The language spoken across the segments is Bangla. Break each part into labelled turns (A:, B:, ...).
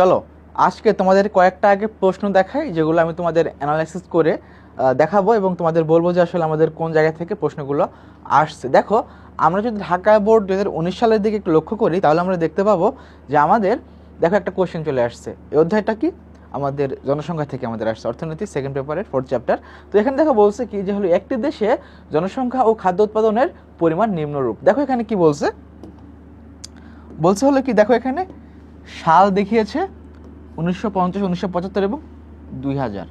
A: চলো, আজকে তোমাদের কয়েকটা আগে প্রশ্ন দেখাই, যেগুলো আমি তোমাদের অ্যানালাইসিস করে দেখাবো এবং তোমাদের বলব যে আসলে আমাদের কোন জায়গা থেকে প্রশ্নগুলো আসছে। দেখো, আমরা যদি ঢাকা বোর্ড দু উনিশ সালের দিকে একটু লক্ষ্য করি, তাহলে আমরা দেখতে পাবো যে আমাদের, দেখো একটা কোশ্চেন চলে আসছে। এই অধ্যায়টা কি? আমাদের জনসংখ্যা থেকে আমাদের আসছে, অর্থনীতি সেকেন্ড পেপারের ফোর্থ চ্যাপ্টার তো এখানে দেখো বলছে কি, যে হলো একটি দেশে জনসংখ্যা ও খাদ্য উৎপাদনের পরিমাণ নিম্নরূপ। দেখো এখানে কি বলছে? বলছে হলো কি, দেখো এখানে সাল দেখিয়েছে উনিশশো পঞ্চাশ, উনিশশো পঁচাত্তর এবং দুই হাজার।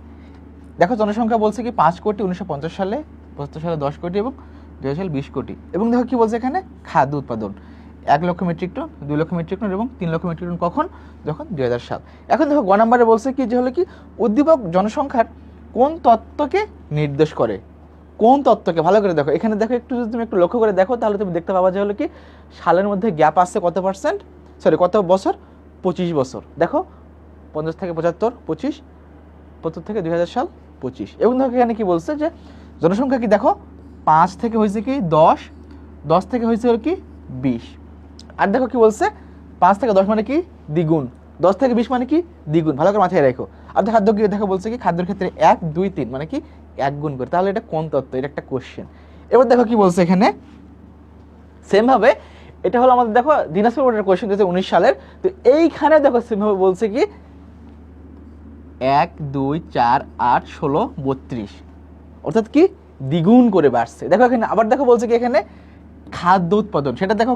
A: দেখো, জনসংখ্যা বলছে কি পাঁচ কোটি উনিশশো পঞ্চাশ সালে, পঁচাত্তর সালে দশ কোটি এবং দুই হাজার সালে বিশ কোটি। এবং দেখো কি বলছে এখানে? খাদ্য উৎপাদন। এক লক্ষ মেট্রিক টন, দুই লক্ষ মেট্রিক টন এবং তিন লক্ষ মেট্রিক টন কখন? যখন দুই হাজার সাল। এখন দেখো, গ নাম্বারে বলছে কি যে হলো কি, উদ্দীপক জনসংখ্যার কোন তত্ত্বকে নির্দেশ করে? কোন তত্ত্বকে? ভালো করে দেখো। এখানে দেখো একটু যদি তুমি একটু লক্ষ্য করে দেখো, তাহলে তুমি দেখতে পাবা যে হলো কি, সালের মধ্যে গ্যাপ আসছে কত পার্সেন্ট সরি কত বছর? পঁচিশ বছর। দেখো, পঞ্চাশ থেকে পঁচাত্তর, পঁচিশ, পঁচাত্তর থেকে দুই হাজার সাল, পঁচিশ। এবং দেখো এখানে কি বলছে যে, জনসংখ্যা কি দেখো? পাঁচ থেকে হয়েছে কি দশ দশ থেকে হয়েছে কি বিশ। আর দেখো কি বলছে, পাঁচ থেকে দশ মানে কি দ্বিগুণ। দশ থেকে বিশ মানে কি দ্বিগুণ। ভালো করে মাথায় রেখো। আর খাদ্য কি দেখো বলছে কি, খাদ্যের ক্ষেত্রে এক, দুই, তিন মানে কি এক গুণ করে। তাহলে এটা কোন তত্ত্ব? এটা একটা কোশ্চেন এবার দেখো কি বলছে এখানে? সেম ভাবে এটা হলো আমাদের, দেখো, দিনাজপুর বোর্ডের কোয়েশ্চেন দু উনিশ সালের। তো এইখানে দেখো সেভাবে বলছে কি, এক, দুই, চার, আট, ষোলো, বত্রিশ। অর্থাৎ কি, দ্বিগুণ করে বাড়ছে। দেখো এখানে, আবার দেখো বলছে কি এখানে, খাদ্য উৎপাদন। সেটা দেখো,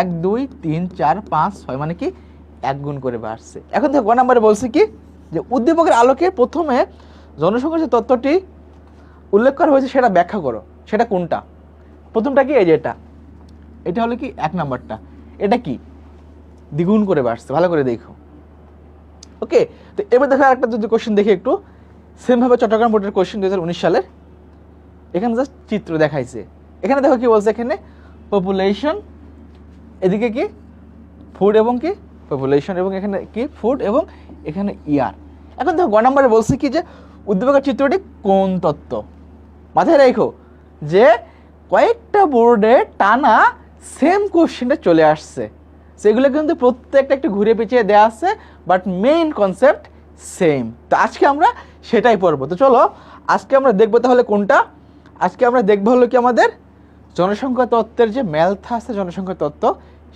A: এক, দুই, তিন, চার, পাঁচ, ছয় মানে কি এক গুণ করে বাড়ছে। এখন দেখো গ নাম্বারে বলছে কি, যে উদ্দীপকের আলোকে প্রথমে জনসংখ্যার যে তত্ত্বটি উল্লেখ করা হয়েছে, সেটা ব্যাখ্যা করো। সেটা কোনটা? প্রথমটা কি, এই যে এটা। এটা হলো কি? এক নাম্বারটা। এটা কি? দ্বিগুণ করে বাড়ছে। ভালো করে দেখো। ওকে তো এবার দেখো একটা যদি কোশ্চেন দেখি একটু। সেমভাবে চট্টগ্রাম বোর্ডের কোশ্চেন দু হাজার উনিশ সালের। এখানে জাস্ট চিত্র দেখাইছে। এখানে দেখো কি বলছে এখানে? পপুলেশন এদিকে কি? ফুড এবং কি? পপুলেশন এবং এখানে কি? ফুড এবং এখানে ইয়ার এখন দেখো গ নাম্বারে বলছে কি যে, উদ্দীপকের চিত্রটি কোন তত্ত্ব? মাথায় রেখো যে, কয়েকটা বোর্ডে টানা সেম কোশ্চেনটা চলে আসছে। সেগুলো কিন্তু প্রত্যেকটা একটু ঘুরে পেঁচিয়ে দেওয়া আছে বাট মেইন কনসেপ্ট সেম তো আজকে আমরা সেটাই পড়ব। তো চলো, আজকে আমরা দেখব তাহলে কোনটা? আজকে আমরা দেখব হলো কি আমাদের জনসংখ্যা তত্ত্বের যে ম্যালথা আছে, জনসংখ্যা তত্ত্ব,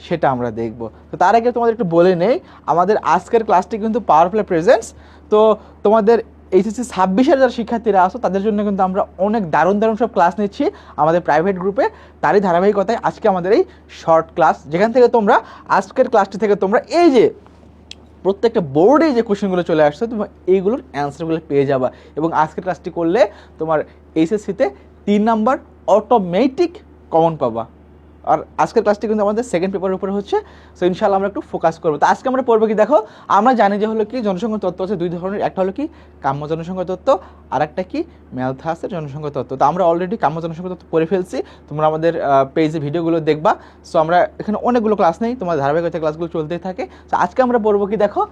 A: সেটা আমরা দেখব। তো তার আগে তোমাদের একটু বলে নেই, আমাদের আজকের ক্লাসটি কিন্তু পাওয়ার প্লে প্রেজেন্টস তো তোমাদের এইচএসসি ছাব্বিশের যারা শিক্ষার্থীরা আসো তাদের জন্য কিন্তু আমরা অনেক দারুণ দারুণ সব ক্লাস নিচ্ছি আমাদের প্রাইভেট গ্রুপে তারই ধারাবাহিকতায় আজকে আমাদের এই শর্ট ক্লাস যেখান থেকে তোমরা আজকের ক্লাসটি থেকে তোমরা এই যে প্রত্যেকটা বোর্ডে যে কোশ্চেনগুলো চলে আসছে তুমি এইগুলোর অ্যান্সারগুলো পেয়ে যাবা। এবং আজকের ক্লাসটি করলে তোমার এইচএসসিতে তিন নাম্বার অটোমেটিক কমন পাবা। আর আজকের ক্লাসটি কিন্তু আমাদের সেকেন্ড পেপারের উপরে হচ্ছে সো ইনশাল্লাহ আমরা একটু ফোকাস করব। তো আজকে আমরা পড়ব কি দেখো, আমরা জানি যে হলো কি জনসংখ্যা তত্ত্ব আছে, দুই ধরনের, একটা হলো কি কাম্য জনসংখ্যা তত্ত্ব আর একটা কি ম্যালথাসের জনসংখ্যা তত্ত্ব। তো আমরা অলরেডি কাম্য জনসংখ্যা তত্ত্ব পড়ে ফেলছি, তোমরা আমাদের পেজে ভিডিওগুলো দেখবা। সো আমরা এখানে অনেকগুলো ক্লাস নেই তোমার ধারাবাহিকতা ক্লাসগুলো চলতেই থাকে। তো আজকে আমরা পড়ব কি দেখো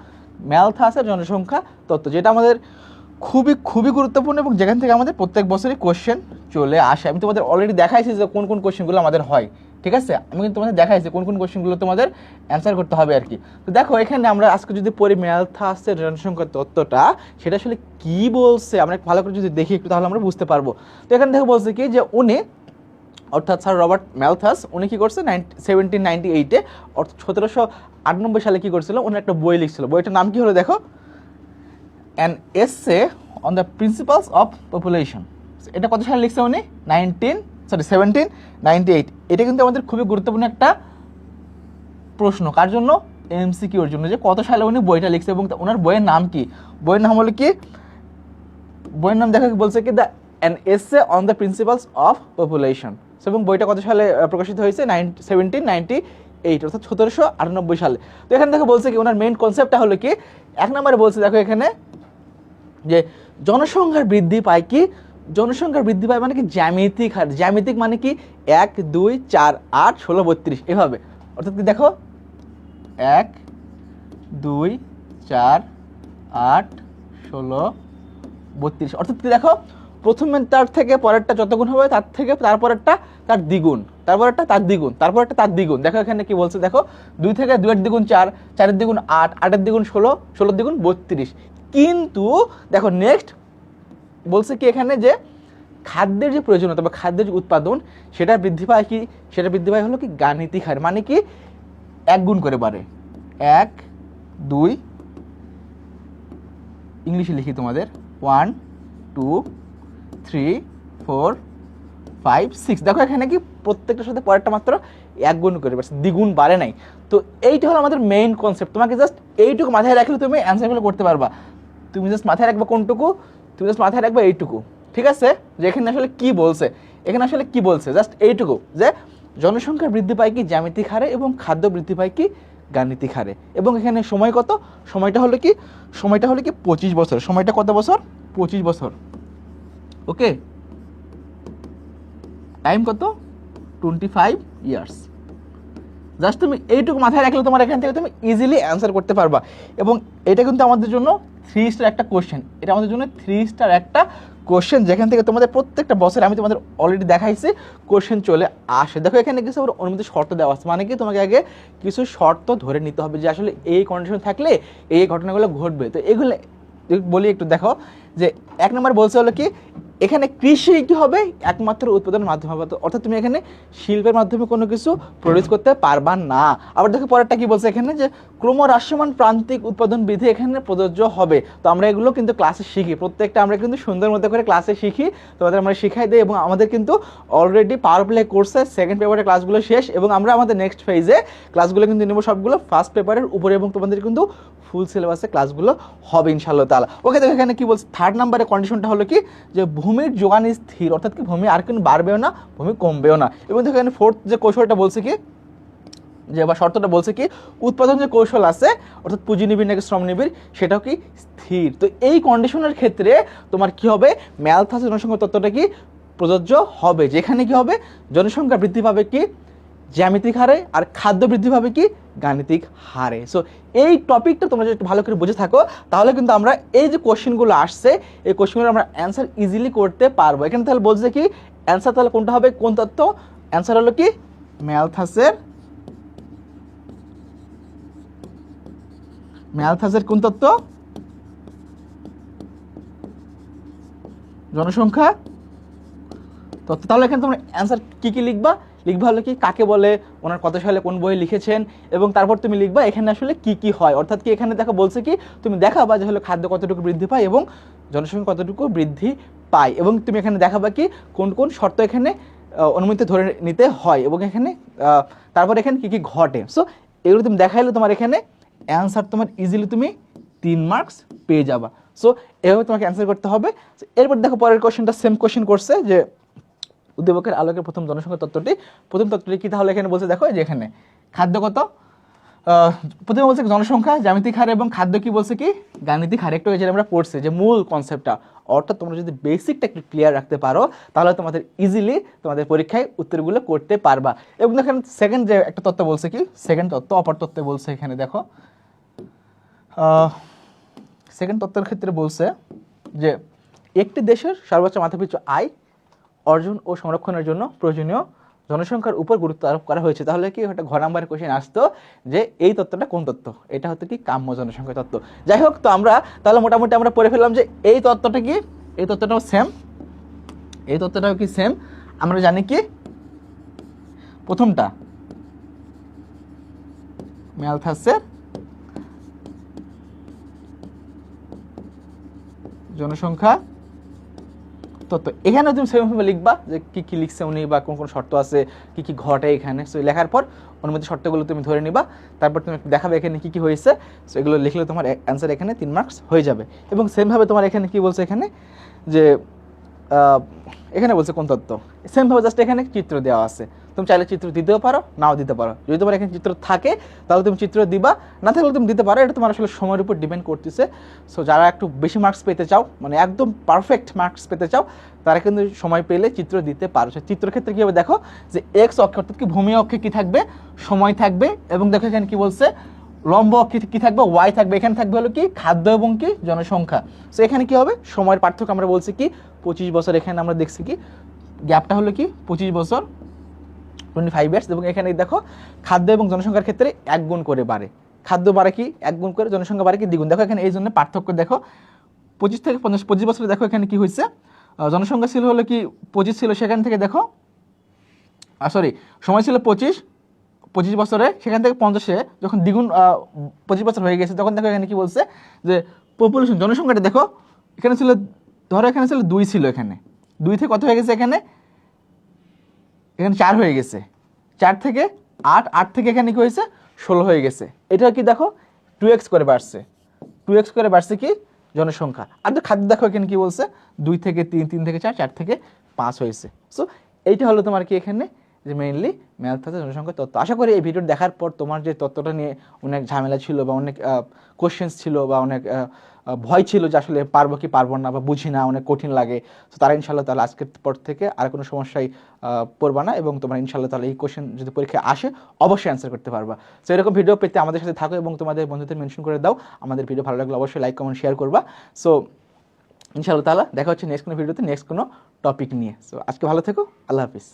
A: ম্যালথাসের জনসংখ্যা তত্ত্ব, যেটা আমাদের খুবই খুবই গুরুত্বপূর্ণ এবং যেখান থেকে আমাদের প্রত্যেক বছরই কোশ্চেন চলে আসে। আমি তোমাদের অলরেডি দেখাইছি যে কোন কোন কোশ্চেনগুলো আমাদের হয়। ঠিক আছে? আমি কিন্তু তোমাদের দেখাইছি কোন কোন কোশ্চেনগুলো তোমাদের অ্যান্সার করতে হবে আর কি। তো দেখো, এখানে আমরা আজকে যদি পড়ি ম্যালথাসের জনসংখ্যা তত্ত্বটা, সেটা আসলে কি বলছে? আমরা ভালো করে যদি দেখি একটু, তাহলে আমরা বুঝতে পারব। তো এখানে দেখো বলছে কি যে উনি, অর্থাৎ স্যার রবার্ট ম্যালথাস উনি কী করছে? সেভেন্টিন নাইনটি এইটে অর্থাৎ সতেরোশো আটানব্বই সালে কী করছিল? উনি একটা বই লিখছিল। বইটার নাম কী হলো দেখো? An essay on the principles of population এটা কত সালে লিখছে উনি? Nineteen sorry seventeen ninety eight এটা কিন্তু আমাদের খুবই গুরুত্বপূর্ণ একটা প্রশ্ন। কার জন্য? এমসিকিউর জন্য। যে কত সালে উনি বইটা লিখছে এবং ওনার বইয়ের নাম কি? বইয়ের নাম হলো কি? বইয়ের নাম দেখা বলছে কি? The an essay on the principles of population এবং বইটা কত সালে প্রকাশিত হয়েছে? নাইন সেভেন্টিন নাইনটি এইট অর্থাৎ সতেরোশো আটানব্বই সালে। তো এখানে দেখো বলছে কি ওনার মেন কনসেপ্টটা হলো কি? এক নম্বরে বলছে, দেখো এখানে, যে জনসংখ্যার বৃদ্ধি পায় কি? জনসংখ্যার বৃদ্ধি পায় মানে কি? জ্যামিতিক হার, জ্যামিতিক মানে কি? এক, দুই, চার, আট, ষোলো, বত্রিশ, এভাবে। অর্থাৎ কি দেখো? এক, দুই, চার, আট, ষোলো, বত্রিশ। অর্থাৎ কি দেখো? প্রথমে তার থেকে পরেরটা যতগুণ হবে, তার থেকে তারপরেরটা তার দ্বিগুণ। তারপরেরটা তার দ্বিগুণ, তারপরেরটা তার দ্বিগুণ। দেখো এখানে কি বলছে? দেখো, দুই থেকে দুইয়ের দ্বিগুণ চার, চারের দ্বিগুণ আট, আটের দ্বিগুণ ষোলো, ষোলোর দ্বিগুণ বত্রিশ। কিন্তু দেখো নেক্সট বলছে কি এখানে যে খাদ্যের যে প্রয়োজনীয়তা বা খাদ্যের যে উৎপাদন, সেটা বৃদ্ধি পায় কি? সেটা বৃদ্ধি পায় হলো কি গাণিতিক হার মানে কি এক গুণ করে বাড়ে। এক, দুই, ইংলিশে লিখি তোমাদের, one, two, three, four, five, six. দেখো এখানে কি প্রত্যেকটার সাথে পরেরটা মাত্র এক গুণ করে বাড়ছে, দ্বিগুণ বাড়ে নাই। তো এইটা হলো আমাদের মেইন কনসেপ্ট তোমাকে জাস্ট এইটুকু মাথায় রাখলে তুমি অ্যান্সারগুলো করতে পারবা। তুমি জাস্ট মাথায় রাখবে কোনটুকু? তুমি জাস্ট মাথায় রাখবে এইটুকু, ঠিক আছে? যে এখানে আসলে কি বলছে, এখানে আসলে কি বলছে জাস্ট এইটুকু, যে জনসংখ্যা বৃদ্ধি পায় কি জ্যামিতিক হারে এবং খাদ্য বৃদ্ধি পায় কি গাণিতিক হারে। এবং এখানে সময় কত? সময়টা হলো কি, সময়টা হলো কি পঁচিশ বছর। সময়টা কত বছর? পঁচিশ বছর। ওকে টাইম কত? টোয়েন্টি ফাইভ ইয়ার্স জাস্ট তুমি এইটুকু মাথায় রাখলে তোমার এখান থেকে তুমি ইজিলি অ্যান্সার করতে পারবা। এবং এটা কিন্তু আমাদের জন্য থ্রি স্টার একটা কোশ্চেন এটা আমাদের জন্য থ্রি স্টার একটা কোশ্চেন যেখান থেকে তোমাদের প্রত্যেকটা বছর আমি তোমাদের অলরেডি দেখাইছি কোশ্চেন চলে আসে। দেখো, এখানে কিছু আবার অনুমতি শর্ত দেওয়া আছে। মানে কি? তোমাকে আগে কিছু শর্ত ধরে নিতে হবে যে আসলে এই কন্ডিশন থাকলে এই ঘটনাগুলো ঘটবে। তো এগুলো বলি একটু দেখো, যে এক নম্বর বলছে হলো কি এখানে কৃষি কি হবে? একমাত্র উৎপাদনের মাধ্যমে হবে। অর্থাৎ তুমি এখানে শিল্পের মাধ্যমে কোনো কিছু প্রডিউস করতে পারবা না। আবার দেখো পরেরটা কি বলছে এখানে যে ক্রমহ্রাসমান প্রান্তিক উৎপাদন বিধি এখানে প্রযোজ্য হবে। তো আমরা এগুলো কিন্তু ক্লাসে শিখি। প্রত্যেকটা আমরা কিন্তু সুন্দর মতো করে ক্লাসে শিখি। তোমাদের আমরা শিখাই দিই এবং আমাদের কিন্তু অলরেডি পাওয়ার প্লে কোর্সের সেকেন্ড পেপারের ক্লাসগুলো শেষ এবং আমরা আমাদের নেক্সট ফেজে ক্লাসগুলো কিন্তু নেব সবগুলো ফার্স্ট পেপারের উপরে এবং তোমাদের কিন্তু ফুল সিলেবাসে ক্লাসগুলো হবে ইনশাল্লাহ তালা ওকে দেখো এখানে কি বলছে? থার্ড নাম্বারের কন্ডিশনটা হলো কি? যে ভূমির যোগান স্থির, অর্থাৎ কি ভূমি আর কিন্তু বাড়বেও না, ভূমি কমবেও না। এবং দেখো এখানে ফোর্থ যে কৌশলটা বলছে কি? যে বা শর্তটা বলছে কি? উৎপাদন যে কৌশল আছে, অর্থাৎ পুঁজি নিবিড় নাকি শ্রম নিবিড়, সেটাও কি স্থির? তো এই কন্ডিশনের ক্ষেত্রে তোমার কি হবে? ম্যালথাস জনসংখ্যা তত্ত্বটা কি? প্রযোজ্য হবে। যেখানে কি হবে? জনসংখ্যা বৃদ্ধি পাবে কি? জ্যামিতিক হারে আর খাদ্য বৃদ্ধি পাবে কি? গাণিতিক হারে। সো এই টপিকটা তোমরা যদি একটু ভালো করে বুঝে থাকো, তাহলে কিন্তু আমরা এই যে কোশ্চেনগুলো আসছে, এই কোশ্চেনগুলো আমরা অ্যান্সার ইজিলি করতে পারব। এখানে তাহলে বলছে কি? অ্যান্সার তাহলে কোনটা হবে? কোন তত্ত্ব? অ্যান্সার হলো কি? ম্যালথাসের ম্যালথাসের কোন তত্ত্ব? জনসংখ্যা তত্ত্ব। তাহলে এখানে তোমরা অ্যান্সার কী কী লিখবা? লিখবা হলো কি, কাকে বলে, ওনার কত সালে কোন বই লিখেছেন, এবং তারপর তুমি লিখবা এখানে আসলে কি কি হয়। অর্থাৎ কি এখানে দেখো বলছে কি, তুমি দেখাবা যে হলো খাদ্য কতটুকু বৃদ্ধি পায় এবং জনসংখ্যা কতটুকু বৃদ্ধি পায়, এবং তুমি এখানে দেখাবা কি, কোন কোন শর্ত এখানে অনুমতি ধরে নিতে হয়, এবং এখানে তারপর এখানে কি কি ঘটে। সো এগুলো তুমি দেখাইলে তোমার এখানে অ্যান্সার তোমার ইজিলি তুমি তিন মার্কস পেয়ে যাবা। সো এভাবে তোমাকে অ্যান্সার করতে হবে। এরপর দেখো পরের কোশ্চেনটা সেম কোশ্চেন করছে যে উদ্দীপকের আলোকের প্রথম জনসংখ্যা তত্ত্বটি, প্রথম তত্ত্বটি কি তাহলে এখানে বলছে, দেখো যে এখানে। খাদ্যগত প্রথমে বলছে জনসংখ্যা, জ্যামিতিক হার এবং খাদ্য কি বলছে কি? গাণিতিক হার। একটু যেটা আমরা পড়ছি যে মূল কনসেপ্টটা অর্থাৎ তোমরা যদি বেসিকটা একটু ক্লিয়ার রাখতে পারো, তাহলে তোমাদের ইজিলি তোমাদের পরীক্ষায় উত্তরগুলো করতে পারবা। এবং এখানে সেকেন্ড যে একটা তত্ত্ব বলছে কি? সেকেন্ড তত্ত্ব, অপর তত্ত্বে বলছে এখানে, দেখো। সেকেন্ড তত্ত্বের ক্ষেত্রে বলছে যে একটি দেশের সর্বোচ্চ মাথাপিছু আয় অর্জন ও সংরক্ষণের জন্য প্রয়োজনীয় জনসংখ্যার উপর গুরুত্ব আরোপ করা হয়েছে। তাহলে কি একটা ঘর নাম্বারের কোশ্চেন আসতো যে এই তত্ত্বটা কোন তত্ত্ব? এটা হচ্ছে কি কাম্য জনসংখ্যা তত্ত্ব। যাই হোক, তো আমরা তাহলে মোটামুটি আমরা পড়ে ফেললাম যে এই তত্ত্বটা কি? এই তত্ত্বটাও সেম এই তত্ত্বটাও কি সেম আমরা জানি কি? প্রথমটা, ম্যালথাসের জনসংখ্যা তত্ত্ব এখানে তুমি সেভাবে লিখবা যে কী কী লিখছে উনি বা কোন কোন শর্ত আছে, কী কী ঘটে এখানে। সো লেখার পর অনুমতি শর্তগুলো তুমি ধরে নিবা। তারপর তুমি দেখাবে এখানে কী কী হয়েছে। সো এগুলো লিখলে তোমার অ্যান্সার এখানে তিন মার্কস হয়ে যাবে। এবং সেমভাবে তোমার এখানে কী বলছে এখানে? যে এখানে বলছে কোন তত্ত্ব। সেমভাবে জাস্ট এখানে চিত্র দেওয়া আছে। তুমি চাইলে চিত্র দিতেও পারো, নাও দিতে পারো। যদি তোমার এখানে চিত্র থাকে, তাহলে তুমি চিত্র দিবা, না থাকলে তুমি দিতে পারো। এটা তোমার আসলে সময়ের উপর ডিপেন্ড করতেছে। সো যারা একটু বেশি মার্কস পেতে চাও মানে একদম পারফেক্ট মার্কস পেতে চাও, তারা কিন্তু সময় পেলে চিত্র দিতে পারো। সে চিত্রের ক্ষেত্রে কী হবে দেখো, যে এক্স অক্ষে অর্থাৎ কি ভূমি অক্ষে কি থাকবে? সময় থাকবে এবং দেখো এখানে কী বলছে, লম্ব অক্ষে কী থাকবে? ওয়াই থাকবে। এখানে থাকবে হলো কি, খাদ্য এবং কি, জনসংখ্যা। সো এখানে কী হবে? সময়ের পার্থক্য আমরা বলছি কি, পঁচিশ বছর। এখানে আমরা দেখছি কি, গ্যাপটা হলো কি, পঁচিশ বছর টোয়েন্টি ফাইভ ইয়ার্স এবং এখানে দেখো খাদ্য এবং জনসংখ্যার ক্ষেত্রে এক গুণ করে বাড়ে। খাদ্য বাড়ে কি? এক গুণ করে, জনসংখ্যা বাড়ে কি? দ্বিগুণ। দেখো এখানে এই জন্য পার্থক্য দেখো। পঁচিশ থেকে পঞ্চাশ, পঁচিশ বছরে দেখো এখানে কি হয়েছে? জনসংখ্যা ছিল হলো কি? পঁচিশ ছিল সেখান থেকে দেখো সরি সময় ছিল পঁচিশ পঁচিশ বছরে সেখান থেকে পঞ্চাশে যখন দ্বিগুণ পঁচিশ বছর হয়ে গেছে, তখন দেখো এখানে কি বলছে? যে পপুলেশন জনসংখ্যাটা দেখো, এখানে ছিল, ধরো এখানে ছিল দুই ছিল এখানে। দুই থেকে কত হয়ে গেছে এখানে? এখানে চার হয়ে গেছে। চার থেকে আট আট থেকে এখানে কি হয়েছে? ষোলো হয়ে গেছে। এটা কি দেখো? টু এক্স করে বাড়ছে। টু এক্স করে বাড়ছে কি? জনসংখ্যা। আর তো খাদ্য দেখো এখানে কি বলছে? দুই থেকে তিন তিন থেকে চার চার থেকে পাঁচ হয়েছে। সো এইটা হলো তোমার কি এখানে? যে মেইনলি ম্যাথ আছে জনসংখ্যা তত্ত্ব। আশা করি এই ভিডিও দেখার পর তোমার যে তত্ত্বটা নিয়ে অনেক ঝামেলা ছিল বা অনেক কোশ্চেন্স ছিল বা অনেক ভয় ছিল যে আসলে পারব কি পারব না বা বুঝি না, অনেক কঠিন লাগে। তো তারা ইনশাল্লাহ তাহলে আজকের পর থেকে আর কোনো সমস্যায় পড়বা না এবং তোমার ইনশাল্লাহ তাহলে এই কোশ্চেন যদি পরীক্ষায় আসে অবশ্যই অ্যান্সার করতে পারবা। তো এরকম ভিডিও পেতে আমাদের সাথে থাকো এবং তোমাদের বন্ধুদের মেনশন করে দাও। আমাদের ভিডিও ভালো লাগলে অবশ্যই লাইক কমেন্ট শেয়ার করবা। সো ইনশাআল্লাহ তাহলে দেখা হচ্ছে নেক্সট কোনো ভিডিওতে নেক্সট কোনো টপিক নিয়ে। সো আজকে ভালো থেকো, আল্লাহ হাফিজ।